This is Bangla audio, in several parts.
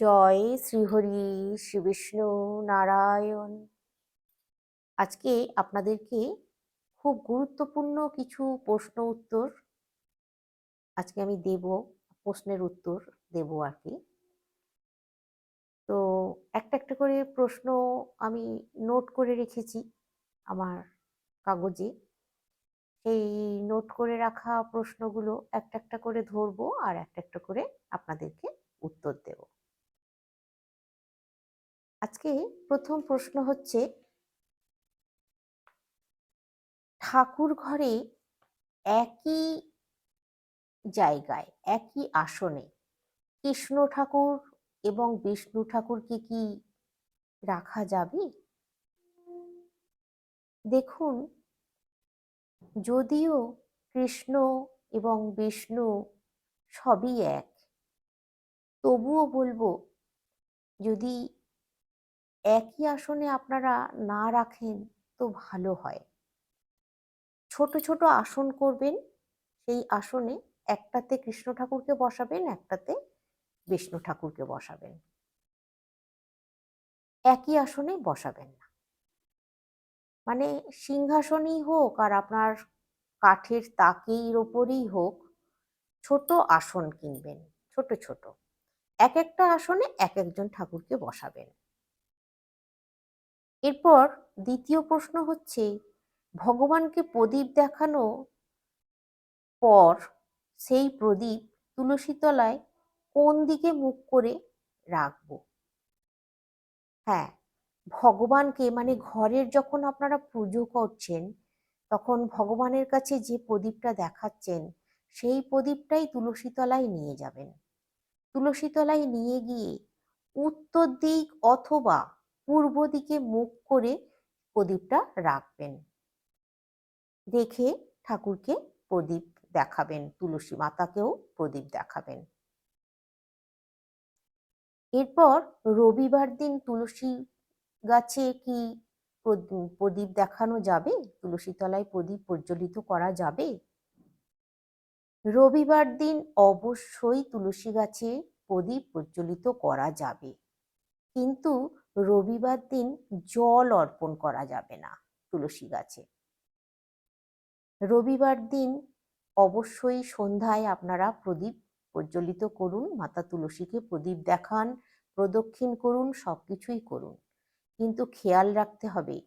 জয় শ্রীহরি শ্রী বিষ্ণু নারায়ণ। আজকে আপনাদেরকে খুব গুরুত্বপূর্ণ কিছু প্রশ্ন উত্তর আজকে আমি দেব, প্রশ্নের উত্তর দেব আর কি। তো একটা একটা করে প্রশ্ন আমি নোট করে রেখেছি আমার কাগজে। সেই নোট করে রাখা প্রশ্নগুলো একটা একটা করে ধরবো আর একটা একটা করে আপনাদেরকে উত্তর দেব। আজকে প্রথম প্রশ্ন হচ্ছে, ঠাকুর ঘরে একই জায়গায়, একই আসনে কৃষ্ণ ঠাকুর এবং বিষ্ণু ঠাকুরকে কি রাখা যাবে? দেখুন, যদিও কৃষ্ণ এবং বিষ্ণু সবই এক, তবুও বলব, যদি একই আসনে আপনারা না রাখেন তো ভালো হয়। ছোট ছোট আসন করবেন, সেই আসনে একটাতে কৃষ্ণ ঠাকুরকে বসাবেন, একটাতে বিষ্ণু ঠাকুরকে বসাবেন। একই আসনে বসাবেন না। মানে সিংহাসনই হোক আর আপনার কাঠের তাকের ওপরেই হোক, ছোট আসন কিনবেন, ছোট ছোট। এক একটা আসনে এক একজন ঠাকুরকে বসাবেন। এরপর দ্বিতীয় প্রশ্ন হচ্ছে, ভগবানকে প্রদীপ দেখানো পর সেই প্রদীপ তুলসী তলায় কোন দিকে মুখ করে রাখব? হ্যাঁ ভগবানকে মানে ঘরের যখন আপনারা পুজো করছেন, তখন ভগবানের কাছে যে প্রদীপটা দেখাচ্ছেন, সেই প্রদীপটাই তুলসী তলায় নিয়ে যাবেন। তুলসী তলায় নিয়ে গিয়ে উত্তর দিক অথবা পূর্ব দিকে মুখ করে প্রদীপটা রাখবেন। রেখে ঠাকুরকে প্রদীপ দেখাবেন, তুলসী মাতাকেও প্রদীপ দেখাবেন। এরপর রবিবার দিন তুলসী গাছে কি প্রদীপ দেখানো যাবে? তুলসী তলায় প্রদীপ প্রজ্বলিত করা যাবে? রবিবার দিন অবশ্যই তুলসী গাছে প্রদীপ প্রজ্বলিত করা যাবে। কিন্তু রবিবার দিন জল অর্পণ করা যাবে না তুলসী গাছে। রবিবার দিন অবশ্যই সন্ধ্যায় আপনারা প্রদীপ প্রজ্বলিত করুন, মাতা তুলসীকে প্রদীপ দেখান, প্রদক্ষিণ করুন সব কিছুই করুন। কিন্তু খেয়াল রাখতে হবে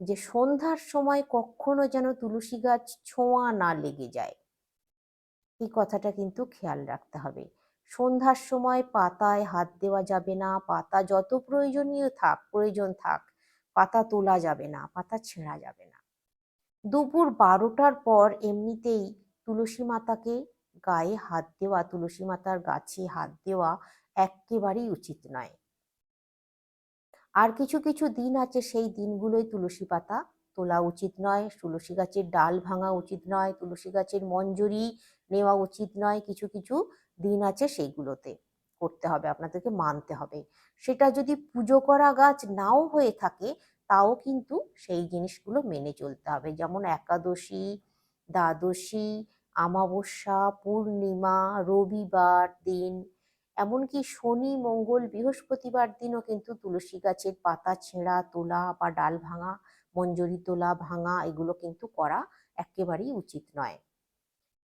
যে সন্ধ্যার সময় কখনো যেন তুলসী গাছ ছোঁয়া না লেগে যায়। এই কথাটা কিন্তু খেয়াল রাখতে হবে। সন্ধ্যার সময় পাতায় হাত দেওয়া যাবে না, পাতা যত প্রয়োজনীয় থাক, প্রয়োজন থাক, পাতা তোলা যাবে না, পাতা ছেঁড়া যাবে না। দুপুর বারোটার পর এমনিতেই তুলসী মাতাকে গায়ে হাত দেওয়া, তুলসী মাতার গাছে হাত দেওয়া একেবারেই উচিত নয়। আর কিছু কিছু দিন আছে, সেই দিনগুলোই তুলসী পাতা তোলা উচিত নয়, তুলসী গাছের ডাল ভাঙা উচিত নয়, তুলসী গাছের মঞ্জুরি নেওয়া উচিত নয়, কিছু কিছু দিন আছে সেইগুলোতে করতে হবে, আপনাদেরকে মানতে হবে। সেটা যদি পুজো করা গাছ নাও হয়ে থাকে, তাও কিন্তু সেই জিনিসগুলো মেনে চলতে হবে। যেমন একাদশী, দ্বাদশী আমাবস্যা পূর্ণিমা, রবিবার দিন, এমনকি শনি, মঙ্গল, বৃহস্পতিবার দিনও কিন্তু তুলসী গাছের পাতা ছেঁড়া, তোলা বা ডাল ভাঙা, মঞ্জরি তোলা, ভাঙা, এগুলো কিন্তু করা একেবারেই উচিত নয়।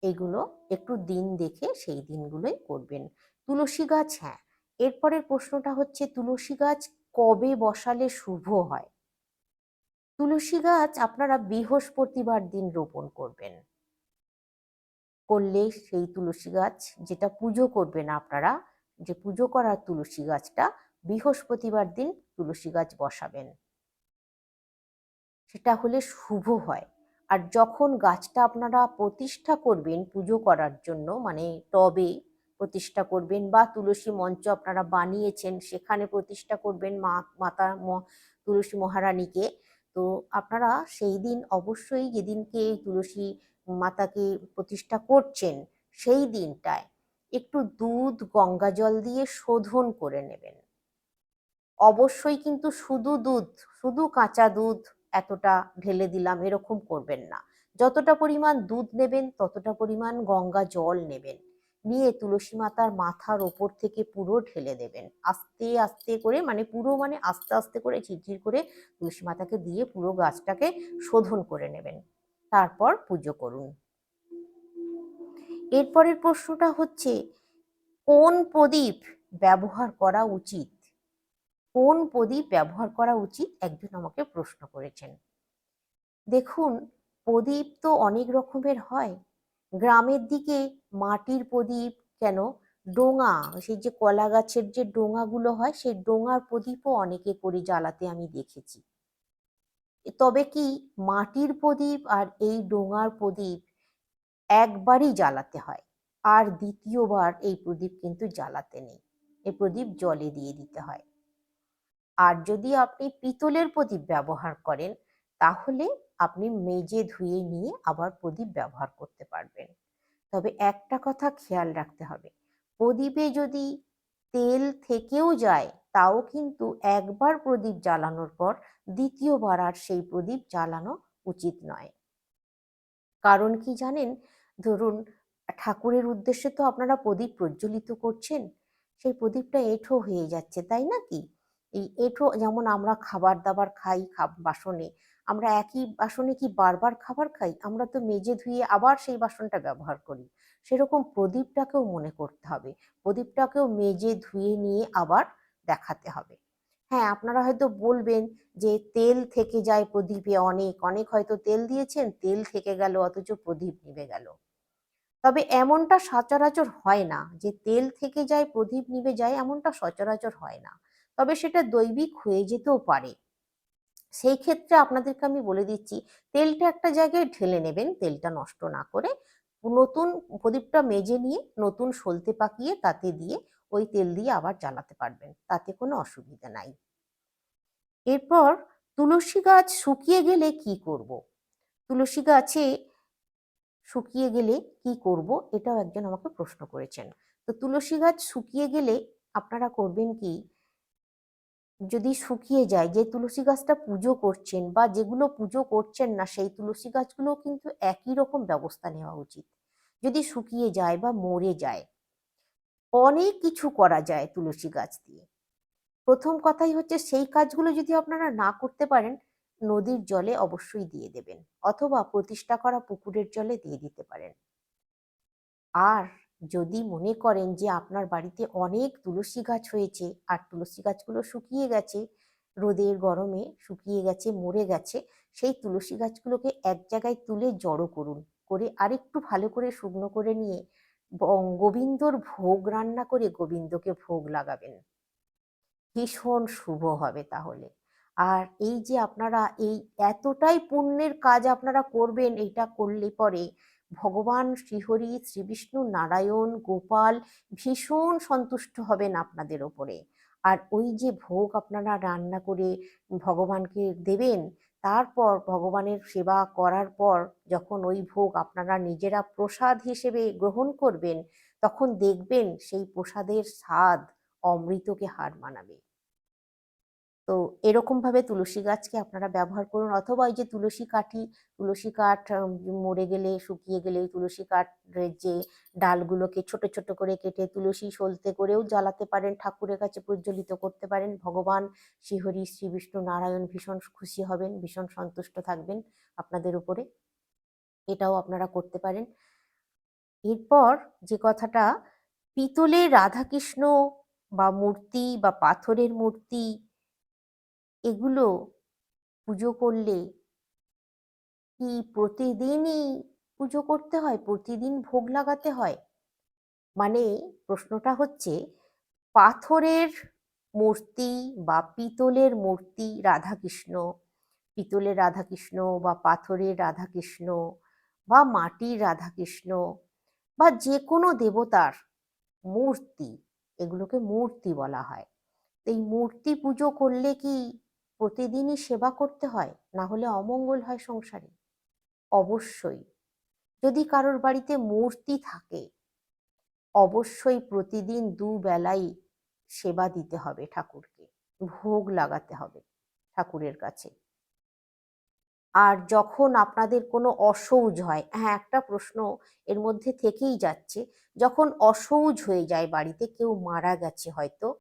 এগুলো একটু দিন দেখে সেই দিনগুলোই করবেন। তুলসী গাছ হ্যাঁ। এরপরের প্রশ্নটা হচ্ছে, তুলসী গাছ কবে বসালে শুভ হয়? তুলসী গাছ আপনারা বৃহস্পতিবার দিন রোপণ করবেন। করলে সেই তুলসী গাছ যেটা পুজো করবেন আপনারা, যে পুজো করার তুলসী গাছটা, বৃহস্পতিবার দিন তুলসী গাছ বসাবেন। সেটা হলে শুভ হয়। আর যখন গাছটা আপনারা প্রতিষ্ঠা করবেন পুজো করার জন্য মানে টবে প্রতিষ্ঠা করবেন বা তুলসী মঞ্চ আপনারা বানিয়েছেন, সেখানে প্রতিষ্ঠা করবেন মা, মাতা তুলসী মহারানীকে, তো আপনারা সেই দিন অবশ্যই যেদিনকে তুলসী মাতাকে প্রতিষ্ঠা করছেন, সেই দিনটায় একটু দুধ, গঙ্গা জল দিয়ে শোধন করে নেবেন। অবশ্যই কিন্তু শুধু দুধ, শুধু কাঁচা দুধ এতটা ঢেলে দিলাম, এরকম করবেন না। যতটা পরিমাণ দুধ নেবেন, ততটা পরিমাণ গঙ্গা জল নেবেন। নিয়ে তুলসী মাতার মাথার ওপর থেকে পুরো ঢেলে দেবেন। আস্তে আস্তে করে মানে পুরো মানে আস্তে আস্তে করে ঝিরঝির করে তুলসী মাতাকে দিয়ে পুরো গাছটাকে শোধন করে নেবেন। তারপর পুজো করুন। এরপরের প্রশ্নটা হচ্ছে, কোন প্রদীপ ব্যবহার করা উচিত? কোন প্রদীপ ব্যবহার করা উচিত? একজন আমাকে প্রশ্ন করেছেন। দেখুন, প্রদীপ তো অনেক রকমের হয়। গ্রামের দিকে মাটির প্রদীপ কেন? ডোঙা, সেই যে কলা গাছের যে ডোঙাগুলো হয়, সেই ডোঙার প্রদীপও অনেকে করে জ্বালাতে আমি দেখেছি। তবে কি মাটির প্রদীপ আর এই ডোঙার প্রদীপ একবারই জ্বালাতে হয়? আর দ্বিতীয়বার এই প্রদীপ কিন্তু জ্বালাতে নেই। এই প্রদীপ জলে দিয়ে দিতে হয়। আর যদি আপনি পিতলের প্রদীপ ব্যবহার করেন, তাহলে আপনি মেজে ধুয়ে নিয়ে আবার প্রদীপ ব্যবহার করতে পারবেন। তবে একটা কথা খেয়াল রাখতে হবে, প্রদীপে যদি তেল থেকেও যায়, তাও কিন্তু একবার প্রদীপ জ্বালানোর পর দ্বিতীয়বার আর সেই প্রদীপ জ্বালানো উচিত নয়। কারণ কি জানেন? ধরুন, ঠাকুরের উদ্দেশ্যে তো আপনারা প্রদীপ প্রজ্বলিত করছেন, সেই প্রদীপটা এঁঠো হয়ে যাচ্ছে, তাই না কি? এই এঁঠো যেমন আমরা খাবার দাবার খাই বাসনে। আমরা একই বাসনে কি বারবার খাবার খাই? আমরা তো মেজে ধুয়ে আবার সেই বাসনটা ব্যবহার করি। সেরকম প্রদীপটাকেও মনে করতে হবে। প্রদীপটাকেও মেজে ধুয়ে নিয়ে আবার দেখাতে হবে। হ্যাঁ আপনারা হয়তো বলবেন যে তেল থেকে যায় প্রদীপে অনেক। অনেক হয়তো তেল দিয়েছেন, তেল থেকে গেল, অথচ প্রদীপ নিভে গেল। তবে এমনটা সচরাচর হয় না যে তেল থেকে যায়, প্রদীপ নিভে যায়, এমনটা সচরাচর হয় না। তবে সেটা দৈবিক হয়ে যেতেও পারে। সেই ক্ষেত্রে আপনাদেরকে আমি বলে দিচ্ছি, তেলটা একটা জায়গায় ঢেলে নেবেন, তেলটা নষ্ট না করে নতুন প্রদীপটা মেজে নিয়ে নতুন সলতে পাকিয়ে তাতে দিয়ে ওই তেল দিয়ে আবার জ্বালাতে পারবেন, তাতে কোনো অসুবিধা নাই। এরপর তুলসী গাছ শুকিয়ে গেলে কি করব। তুলসী গাছে শুকিয়ে গেলে কি করব? এটাও একজন আমাকে প্রশ্ন করেছেন। তো তুলসী গাছ শুকিয়ে গেলে আপনারা করবেন কি? যদি শুকিয়ে যায়, যে তুলসী গাছটা পুজো করছেন বা যেগুলো পুজো করছেন না, সেই তুলসী গাছগুলো কিন্তু একই রকম ব্যবস্থা নেওয়া উচিত। যদি শুকিয়ে যায় বা মরে যায়, অনেক কিছু করা যায় তুলসী গাছ দিয়ে। প্রথম কথাই হচ্ছে সেই কাজগুলো যদি আপনারা না করতে পারেন, নদীর জলে অবশ্যই দিয়ে দেবেন, অথবা প্রতিষ্ঠা করা পুকুরের জলে দিয়ে দিতে পারেন। আর যদি মনে করেন যে আপনার বাড়িতে অনেক তুলসী গাছ হয়েছে আর তুলসী গাছগুলো শুকিয়ে গেছে, রোদের গরমে শুকিয়ে গেছে, মরে গেছে, সেই তুলসী গাছগুলোকে এক জায়গায় তুলে জড়ো করুন। করে আরেকটু ভালো করে শুকনো করে নিয়ে গোবিন্দর ভোগ রান্না করে গোবিন্দকে ভোগ লাগাবেন। ভীষণ শুভ হবে তাহলে। আর এই যে আপনারা এই এতটাই পুণ্যের কাজ আপনারা করবেন, এইটা করলে পরে ভগবান শ্রীহরি, শ্রীবিষ্ণু, নারায়ণ, গোপাল ভীষণ সন্তুষ্ট হবেন আপনাদের ওপরে। আর ওই যে ভোগ আপনারা রান্না করে ভগবানকে দেবেন, তারপর ভগবানের সেবা করার পর যখন ওই ভোগ আপনারা নিজেরা প্রসাদ হিসেবে গ্রহণ করবেন, তখন দেখবেন সেই প্রসাদের স্বাদ অমৃতকে হার মানাবে। তো এরকম ভাবে তুলসী গাছকে আপনারা ব্যবহার করুন অথবা ওই যে তুলসী কাঠি, তুলসী কাঠ মরে গেলে, শুকিয়ে গেলে তুলসী কাঠের যে ডালগুলোকে ছোট ছোট করে কেটে তুলসী সলতে করেও জ্বালাতে পারেন, ঠাকুরের কাছে প্রজ্বলিত করতে পারেন। ভগবান শ্রীহরি, শ্রী বিষ্ণু নারায়ণ ভীষণ খুশি হবেন, ভীষণ সন্তুষ্ট থাকবেন আপনাদের উপরে। এটাও আপনারা করতে পারেন। এরপর যে কথাটা পিতলে রাধাকৃষ্ণ বা মূর্তি বা পাথরের মূর্তি এগুলো পুজো করলে কি প্রতিদিনই পুজো করতে হয়? প্রতিদিন ভোগ লাগাতে হয়? মানে প্রশ্নটা হচ্ছে, পাথরের মূর্তি বা পিতলের মূর্তি রাধাকৃষ্ণ, পিতলের রাধাকৃষ্ণ বা পাথরের রাধাকৃষ্ণ বা মাটির রাধাকৃষ্ণ বা যে কোনো দেবতার মূর্তি, এগুলোকে মূর্তি বলা হয়। এই মূর্তি পুজো করলে কি প্রতিদিনই সেবা করতে হয় না হলে অমঙ্গল হয় সংসারে। অবশ্যই, যদি কারোর বাড়িতে মূর্তি থাকে, অবশ্যই প্রতিদিন দুবেলাই সেবা দিতে হবে ঠাকুরকে, ভোগ লাগাতে হবে ঠাকুরের কাছে। আর যখন আপনাদের কোনো অসৌজ হয় হ্যাঁ একটা প্রশ্ন এর মধ্যে থেকেই যাচ্ছে, যখন অসৌজ হয়ে যায় বাড়িতে, কেউ মারা গেছে হয়তো